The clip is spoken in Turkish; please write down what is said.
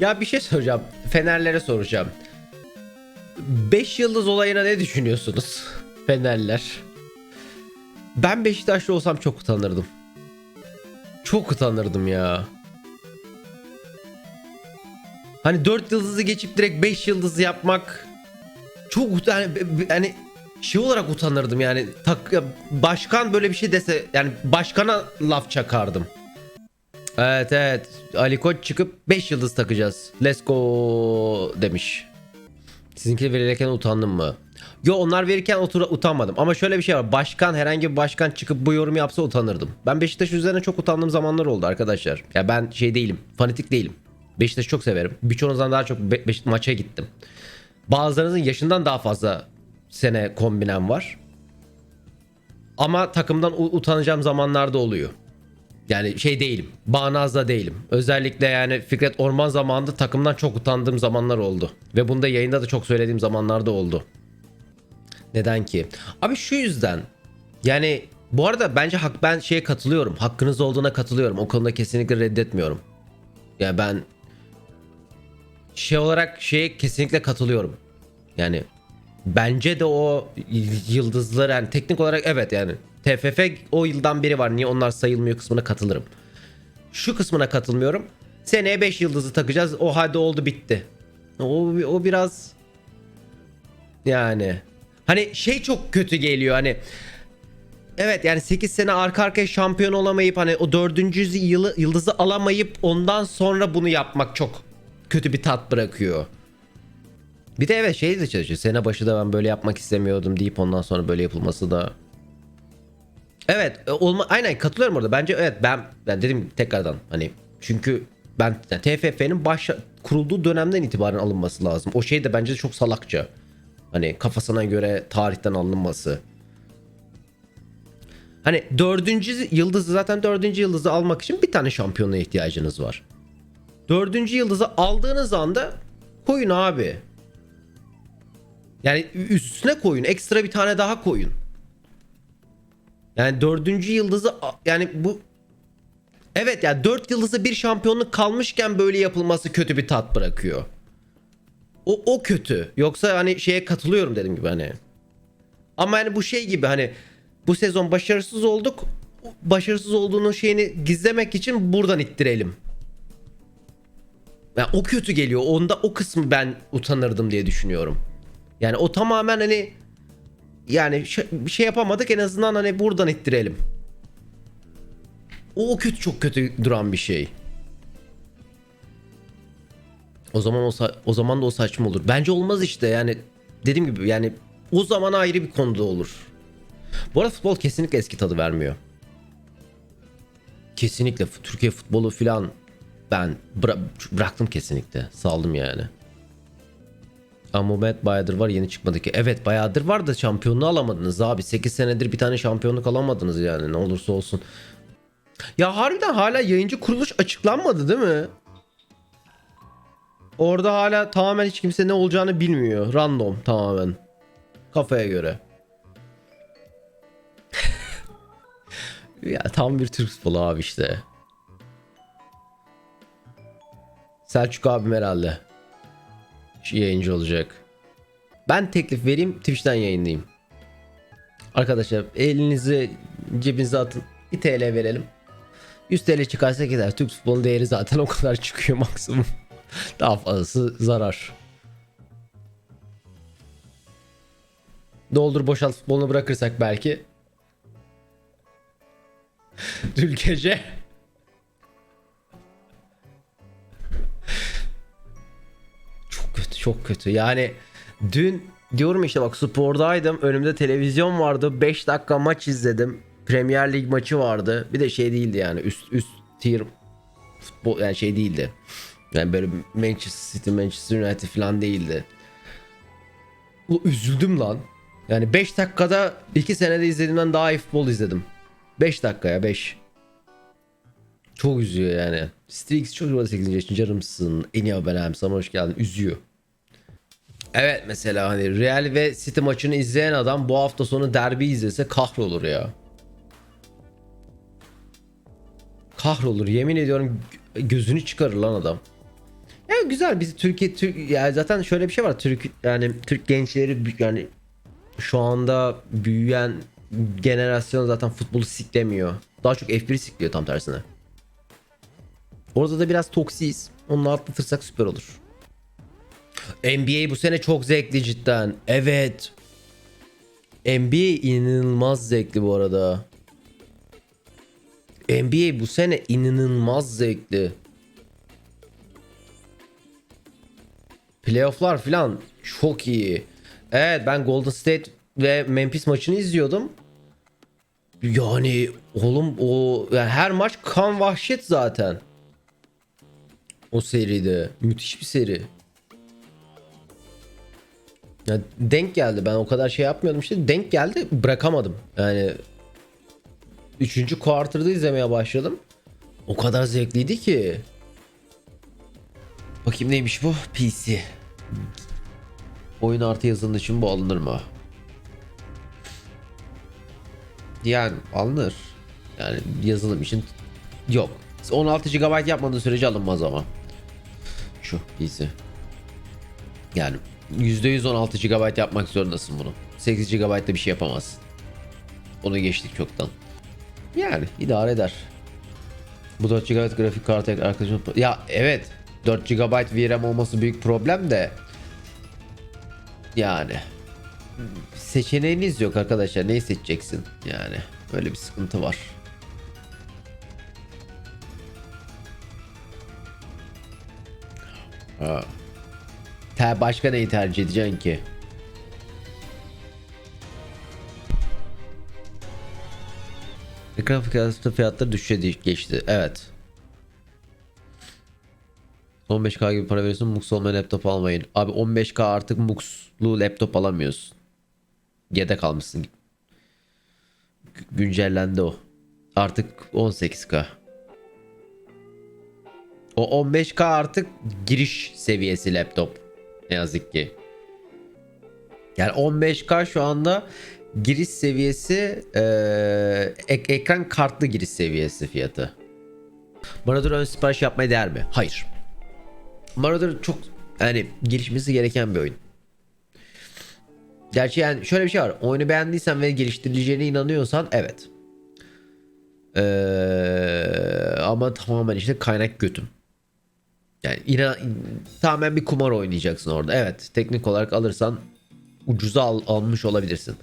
Ya bir şey soracağım. Fenerlere soracağım. 5 yıldız olayına ne düşünüyorsunuz? Fenerler. Ben Beşiktaşlı olsam çok utanırdım. Çok utanırdım ya. Hani 4 yıldızı geçip direkt 5 yıldız yapmak çok yani, yani şey olarak utanırdım yani tak, başkan böyle bir şey dese yani başkana laf çakardım. Evet evet Ali Koç çıkıp 5 yıldız takacağız. Let's go demiş. Sizinki verirken utandım mı? Yo onlar verirken otura, utanmadım. Ama şöyle bir şey var. Başkan herhangi bir başkan çıkıp bu yorumu yapsa utanırdım. Ben Beşiktaş üzerine çok utandığım zamanlar oldu arkadaşlar. Ya ben şey değilim. Fanatik değilim. Beşiktaş'ı çok severim. Birçoğunuzdan daha çok Be- Beş- maça gittim. Bazılarınızın yaşından daha fazla sene kombinem var. Ama takımdan utanacağım zamanlarda oluyor. Yani şey değilim. Bağnazda değilim. Özellikle yani Fikret Orman zamanında takımdan çok utandığım zamanlar oldu. Ve bunu da yayında da çok söylediğim zamanlarda oldu. Neden ki? Abi şu yüzden. Yani bu arada bence hak ben şeye katılıyorum. Hakkınız olduğuna katılıyorum. O konuda kesinlikle reddetmiyorum. Yani ben şey olarak şeye kesinlikle katılıyorum. Yani bence de o yıldızlar yani teknik olarak evet yani TFF o yıldan beri var. Niye onlar sayılmıyor kısmına katılırım. Şu kısmına katılmıyorum. Seneye 5 yıldızı takacağız. O hadi oldu bitti. O, o biraz yani hani şey çok kötü geliyor hani Evet yani 8 sene arka arkaya şampiyon olamayıp hani o 4. yılı yıldızı alamayıp ondan sonra bunu yapmak çok kötü bir tat bırakıyor. Bir de evet şey de çalışıyor. Sene başı da ben böyle yapmak istemiyordum deyip ondan sonra böyle yapılması da Evet, e, olma aynen katılıyorum orada. Bence evet ben, ben dedim tekrardan hani çünkü ben yani TFF'nin baş kurulduğu dönemden itibaren alınması lazım. O şey de bence çok salakça. Hani kafasına göre tarihten alınması. Hani dördüncü yıldızı zaten dördüncü yıldızı almak için bir tane şampiyonluğa ihtiyacınız var. Dördüncü yıldızı aldığınız anda koyun abi. Yani üstüne koyun. Ekstra bir tane daha koyun. Yani dördüncü yıldızı yani bu Evet yani dört yıldızı bir şampiyonluk kalmışken böyle yapılması kötü bir tat bırakıyor. O, o kötü. Yoksa hani şeye katılıyorum dedim gibi hani. Ama yani bu şey gibi hani bu sezon başarısız olduk. Başarısız olduğunun şeyini gizlemek için buradan ittirelim. Yani o kötü geliyor. Onda o kısmı ben utanırdım diye düşünüyorum. Yani o tamamen hani yani bir şey yapamadık en azından hani buradan ittirelim. O, kötü çok kötü duran bir şey. O zaman o, o zaman da o saçma olur. Bence olmaz işte yani dediğim gibi yani o zaman ayrı bir konuda olur. Bu arada futbol kesinlikle eski tadı vermiyor. Kesinlikle Türkiye futbolu filan ben bıra- bıraktım kesinlikle. Saldım yani. Amumet bayağıdır var yeni çıkmadı ki. Evet bayağıdır var da şampiyonluğu alamadınız abi. 8 senedir bir tane şampiyonluk alamadınız yani ne olursa olsun. Ya harbiden hala yayıncı kuruluş açıklanmadı değil mi? Orada hala tamamen hiç kimse ne olacağını bilmiyor. Random tamamen. Kafaya göre. ya tam bir Türk futbolu abi işte. Selçuk abim herhalde. Yayıncı olacak. Ben teklif vereyim Twitch'ten yayınlayayım. Arkadaşlar elinizi cebinize atın. 1 TL verelim. 100 TL çıkarsa gider. Türk futbolunun değeri zaten o kadar çıkıyor maksimum. Daha fazlası zarar. Doldur boşalt futbolunu bırakırsak belki. Ülkece. Çok çok kötü. Yani dün diyorum işte bak spordaydım. Önümde televizyon vardı. 5 dakika maç izledim. Premier Lig maçı vardı. Bir de şey değildi yani üst üst tier futbol yani şey değildi. Yani böyle Manchester City, Manchester United falan değildi. Bu üzüldüm lan. Yani 5 dakikada 2 senede izlediğimden daha iyi futbol izledim. 5 dakikaya 5. Çok üzüyor yani. Strix çok 8. yaşın canımsın. En iyi haber sana hoş geldin. Üzüyor. Evet mesela hani Real ve City maçını izleyen adam bu hafta sonu derbi izlese kahrolur ya. Kahrolur yemin ediyorum gö- gözünü çıkarır lan adam. Ya güzel biz Türkiye Türk ya zaten şöyle bir şey var. Türk yani Türk gençleri yani şu anda büyüyen generasyon zaten futbolu siklemiyor. Daha çok F1 sikliyor tam tersine. Orada da biraz toksiyiz. Onu atlatırsak süper olur. NBA bu sene çok zevkli cidden. Evet. NBA inanılmaz zevkli bu arada. NBA bu sene inanılmaz zevkli. Playoff'lar falan çok iyi. Evet ben Golden State ve Memphis maçını izliyordum. Yani oğlum o yani her maç kan vahşet zaten. O seride müthiş bir seri. Ya denk geldi ben o kadar şey yapmıyordum işte denk geldi bırakamadım. Yani 3. quarter'da izlemeye başladım. O kadar zevkliydi ki. Bakayım neymiş bu? PC. Oyun artı yazılım için bu alınır mı? Yani alınır. Yani yazılım için yok. 16 GB yapmadığı sürece alınmaz ama. Şu PC. Yani %100 16 GB yapmak zorundasın bunu. 8 GB'da bir şey yapamazsın. Onu geçtik çoktan. Yani idare eder. Bu 4 GB grafik kartı arkadaşım. Ya evet 4 GB VRAM olması büyük problem de yani seçeneğiniz yok arkadaşlar. Neyi seçeceksin? Yani böyle bir sıkıntı var. Ha. Te başka neyi tercih edeceksin ki? Ekran fiyatı fiyatları düşüşe geçti. Evet. 15k gibi para veriyorsun Mux olmayan laptop almayın. Abi 15k artık Mux'lu laptop alamıyorsun. Yedek almışsın. Gü- Güncellendi o. Artık 18k. O 15k artık giriş seviyesi laptop. Ne yazık ki. Yani 15k şu anda giriş seviyesi eee, ek- ekran kartlı giriş seviyesi fiyatı. Marauder ön sipariş yapmaya değer mi? Hayır. Marauder çok yani gelişmesi gereken bir oyun. Gerçi yani şöyle bir şey var. Oyunu beğendiysen ve geliştirileceğine inanıyorsan evet. Ee, ama tamamen işte kaynak götüm. İnan, tamamen bir kumar oynayacaksın orada. Evet teknik olarak alırsan ucuza al- almış olabilirsin.